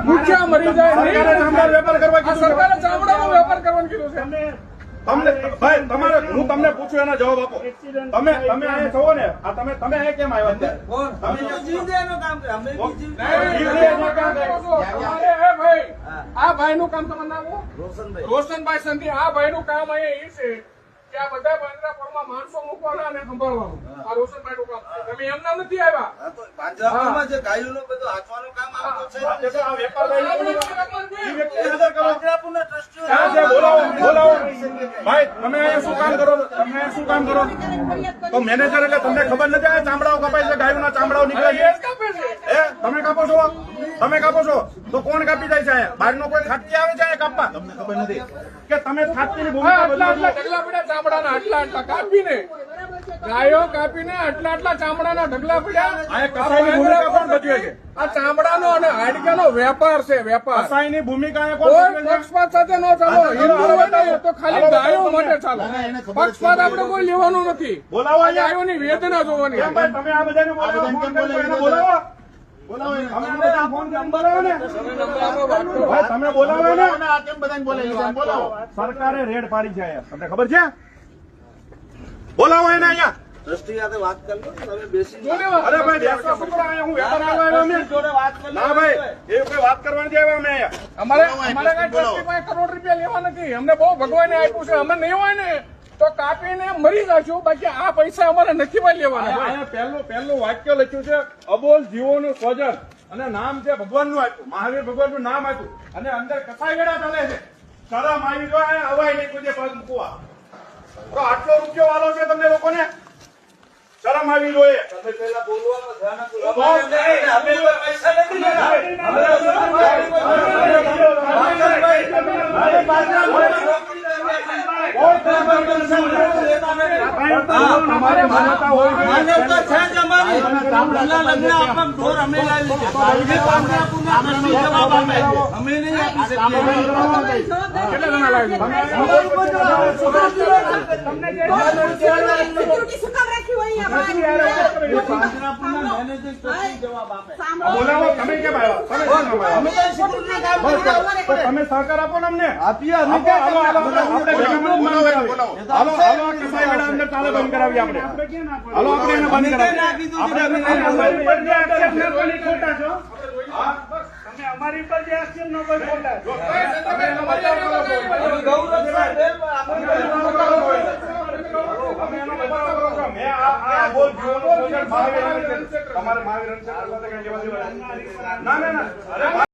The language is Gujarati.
ભૂખ્યા મરી જાય. વેપાર કરવા કીધું સરકારે ચામડાનો વેપાર કરવાનું કીધું છે. તમને ભાઈ તમારે હું તમને પૂછું એનો જવાબ આપો. તમે તમે અહીંયા છો ને આ તમે તમે અહીંયા કેમ આવ્યા તમે જીવદયાનું કામ કરે અમે બી જીવ- નહીં, આ કામ કરો તમારે, એ ભાઈ, આ ભાઈનું કામ તમારું નામ? રોશનભાઈ. રોશનભાઈ સંધી આ ભાઈનું કામ અહીંયા એ છે કે આ બધા પાંજરાપોળમાં માણસો મૂકવાના અને સંભાળવાનું. આ રોશનભાઈનું એમના નથી આવ્યા. પાંજરાપોળમાં જે ગાયોનું બધું કામ છે. આ ભાઈ તમે અહીંયા શું કામ કરો? તમે અહીંયા શું કામ કરો? તો મેનેજર એટલે તમને ખબર નથી આ ચામડાઓ કપાય છે ગાયોના ચામડાઓ નીકળે છે? તમે કાપો છો? તમે કાપો છો? તો કોણ કાપી જાય છે અહીંયા? બહારનો કોઈ ખાટકી આવે છે કાપવા? તમને ખબર નથી. કે તમે ખાટકીની ની ભૂમિકા આટલા આટલા ચામડાના આટલા આટલા કાપીને ગાયો કાપીને આટલા આટલા ચામડાના ઢગલા પડ્યા. આ ચામડાનો અને હાડકાનો વેપાર છે વેપાર. કસાઈની ભૂમિકા પક્ષપાત સાથે ન ચાલો. હિન્દુ તો ખાલી ગાયો માટે ચાલો. પક્ષપાત આપણે કોઈ લેવાનું નથી. બોલાવો ગાયોની વેદના જોવાની તમે આ બધાને બોલાવો? સરકારે રેડ પાડી છે તમને ખબર છે? બોલાવો એને અહીંયા. ટ્રસ્ટી સાથે વાત કરી લો તમે બેસી જોડે જાઓ. વાત. અરે ભાઈ બેસવા છોકરા અહીંયા હું વેપાર કરવા આવ્યો અમે. જોડે વાત કરી લો. ના ભાઈ એ કોઈ વાત કરવાની નથી આવ્યા અમે અહીંયા. અમારે અમારે કઈ ટ્રસ્ટી પાસે કરોડ રૂપિયા લેવા નથી. અમને બહુ ભગવાને આપ્યું છે. અમે નહીં હોય ને તો કાપીને મરી જશું. બાકી આ પૈસા અમારે નથી ભાઈ લેવાના. પહેલું પહેલું વાક્ય લખ્યું છે અબોલ જીવોનું સ્વજન. અને નામ છે ભગવાનનું આપ્યું. મહાવીર ભગવાનનું નામ આપ્યું. અને અંદર કસાઈ ગળા ચાલે છે. શરમ આવી જો અવાય નહીં કોઈ પગ મૂકવા. તો આટલો રૂપિયો વાલો છે તમને લોકોને શરમ આવી જોઈએ તમે પહેલા બોલવામાં ધ્યાન આપો. અમારે નહીં, અમે પૈસા નથી માન્યતા છે જ અમારી. પહેલા લગ્ન આપવા ઢોર અમે લાવી છે. જવાબ આપે. અમે નહીં આપી શકીએ. જવાબ આપે. તમે કેમ આવ્યા? સહકાર આપો ને અમને? આપીએ આપણે બંધ કરાવીએ. આપણે. હાલો, આપણે એને બંધ કરાવીએ. આપણે એને બંધ અમારી પર જે એક્શન નો કોઈ ખોટા છે. તમે એનો બચાવ કરો છો. અમે ગૌરવ છે. તમે એનો બચાવ કરો છો. તમે એનો બચાવ કરો છો. મેં આ- આ બોલ. તમારે મહાવીર. ના ના ના